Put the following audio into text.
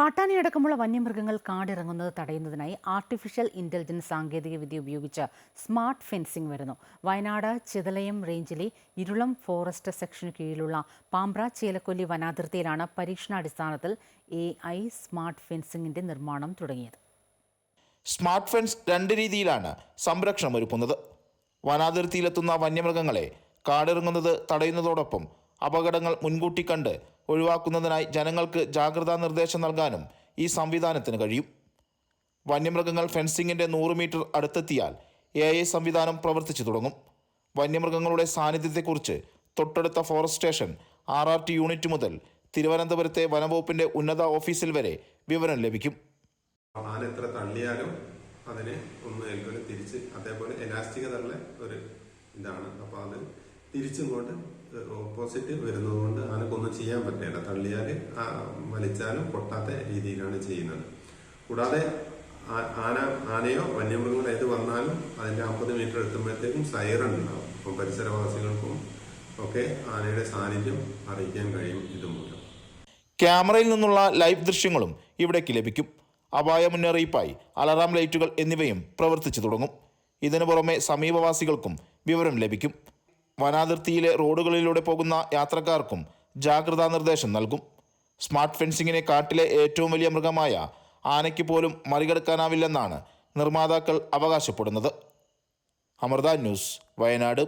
കാട്ടാനയടക്കമുള്ള വന്യമൃഗങ്ങൾ കാടിറങ്ങുന്നത് തടയുന്നതിനായി artificial intelligence സാങ്കേതികവിദ്യ ഉപയോഗിച്ച് സ്മാർട്ട് ഫെൻസിംഗ് വരുന്നു. വയനാട് ചിതലയം റേഞ്ചിലെ ഇരുളം ഫോറസ്റ്റ് സെക്ഷന് കീഴിലുള്ള പാമ്പ്ര ചേലക്കൊല്ലി വനാതിർത്തിയിലാണ് പരീക്ഷണാടിസ്ഥാനത്തിൽ എ ഐ സ്മാർട്ട് ഫെൻസിംഗിന്റെ നിർമ്മാണം തുടങ്ങിയത്. സ്മാർട്ട് ഫെൻസ് രണ്ട് രീതിയിലാണ് സംരക്ഷണം ഒരുക്കുന്നത്. വനാതിർത്തിയിലെത്തുന്ന വന്യമൃഗങ്ങളെ കാടിറങ്ങുന്നത് തടയുന്നതോടൊപ്പം അപകടങ്ങൾ മുൻകൂട്ടി കണ്ട് ഒഴിവാക്കുന്നതിനായി ജനങ്ങൾക്ക് ജാഗ്രതാ നിർദ്ദേശം നൽകാനും ഈ സംവിധാനത്തിന് കഴിയും. വന്യമൃഗങ്ങൾ ഫെൻസിങ്ങിന്റെ നൂറ് മീറ്റർ അടുത്തെത്തിയാൽ എ ഐ സംവിധാനം പ്രവർത്തിച്ചു തുടങ്ങും. വന്യമൃഗങ്ങളുടെ സാന്നിധ്യത്തെക്കുറിച്ച് തൊട്ടടുത്ത forest station R R T unit മുതൽ തിരുവനന്തപുരത്തെ വനംവകുപ്പിന്റെ ഉന്നത ഓഫീസിൽ വരെ വിവരം ലഭിക്കും. എത്ര തള്ളിയാലും അതിനെ ഒന്ന് തിരിച്ച് അതേപോലെ എലാസ്റ്റികതയുള്ള ഒരു ഇതാണ്. അപ്പൊ അത് തിരിച്ചിങ്ങോട്ട് ഓപ്പോസിറ്റ് വരുന്നതുകൊണ്ട് ആനക്കൊന്നും ചെയ്യാൻ പറ്റില്ല. തള്ളിയാൽ വലിച്ചാലും പൊട്ടാത്ത രീതിയിലാണ് ചെയ്യുന്നത്. കൂടാതെ ആന ആനയോ വന്യമൃഗങ്ങളോ ഏത് വന്നാലും അതിന്റെ അമ്പത് മീറ്റർ എത്തുമ്പോഴത്തേക്കും സൈറൺ ഉണ്ടാവും. അപ്പം പരിസരവാസികൾക്കും ഒക്കെ ആനയുടെ സാന്നിധ്യം അറിയിക്കാൻ കഴിയും ഇതുമൂലം. ക്യാമറയിൽ നിന്നുള്ള ലൈവ് ദൃശ്യങ്ങളും ഇവിടേക്ക് ലഭിക്കും. അപായ മുന്നറിയിപ്പായി അലറാം ലൈറ്റുകൾ എന്നിവയും പ്രവർത്തിച്ചു തുടങ്ങും. ഇതിനു പുറമെ സമീപവാസികൾക്കും വിവരം ലഭിക്കും. വനാതിർത്തിയിലെ റോഡുകളിലൂടെ പോകുന്ന യാത്രക്കാർക്കും ജാഗ്രതാ നിർദ്ദേശം നൽകും. സ്മാർട്ട് ഫെൻസിങ്ങിനെ കാട്ടിലെ ഏറ്റവും വലിയ മൃഗമായ ആനയ്ക്ക് പോലും മറികടക്കാനാവില്ലെന്നാണ് നിർമ്മാതാക്കൾ അവകാശപ്പെടുന്നത്. അമൃത ന്യൂസ് വയനാട്.